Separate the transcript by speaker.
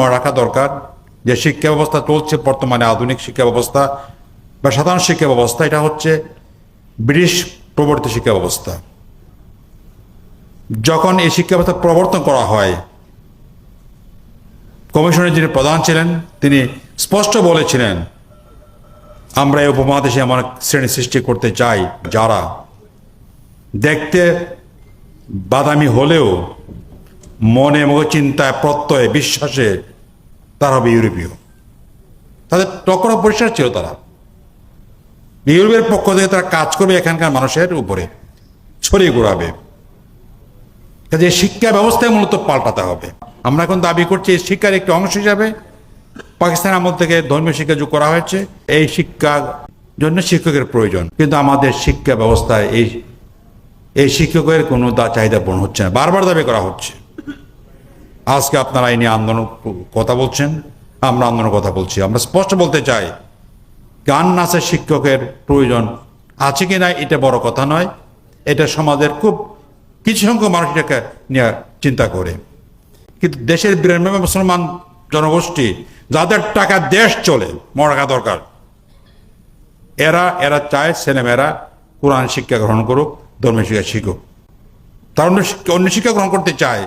Speaker 1: মনে রাখা দরকার। যে শিক্ষা ব্যবস্থা চলছে বর্তমানে, আধুনিক শিক্ষা ব্যবস্থা বা সাধারণ শিক্ষা ব্যবস্থা, এটা হচ্ছে ব্রিটিশ প্রবর্তিত শিক্ষা ব্যবস্থা। যখন এই শিক্ষা ব্যবস্থা প্রবর্তন করা হয়, কমিশনের যিনি প্রধান ছিলেন, তিনি স্পষ্ট বলেছিলেন, আমরা এই উপমহাদেশে এক শ্রেণি সৃষ্টি করতে চাই, যারা দেখতে বাদামি হলেও মনে মুখ চিন্তায় প্রত্যয়ে বিশ্বাসে তারা হবে ইউরোপীয়। তাদের টকর পরিষ্কার ছিল তারা। ইউরোপের পক্ষ থেকে তারা কাজ করবে এখানকার মানুষের উপরে ছড়িয়ে ঘোরাবে। কাজে শিক্ষা ব্যবস্থায় মূলত পাল্টাতে হবে। আমরা এখন দাবি করছি এই শিক্ষার একটি অংশ হিসাবে পাকিস্তান আমল থেকে ধর্মীয় শিক্ষা যোগ করা হয়েছে। এই শিক্ষার জন্য শিক্ষকের প্রয়োজন। কিন্তু আমাদের শিক্ষা ব্যবস্থায় এই এই শিক্ষকের কোনো চাহিদা পূরণ হচ্ছে না। বারবার দাবি করা হচ্ছে। আজকে আপনারা এই নিয়ে আন্দোলন কথা বলছেন, আমরা আন্দোলনের কথা বলছি। আমরা স্পষ্ট বলতে চাই, গান নাচের শিক্ষকের প্রয়োজন আছে কি না, এটা বড় কথা নয়। এটা সমাজের খুব কিছু সংখ্যক মানুষ এটাকে নিয়ে চিন্তা করে। কিন্তু দেশের বিরানব্বই মুসলমান জনগোষ্ঠী, যাদের টাকা দেশ চলে রাখা দরকার, এরা এরা চায় ছেলেমেয়েরা কোরআন শিক্ষা গ্রহণ করুক, ধর্মীয় শিক্ষা শিখুক। তারা অন্য শিক্ষা গ্রহণ করতে চায়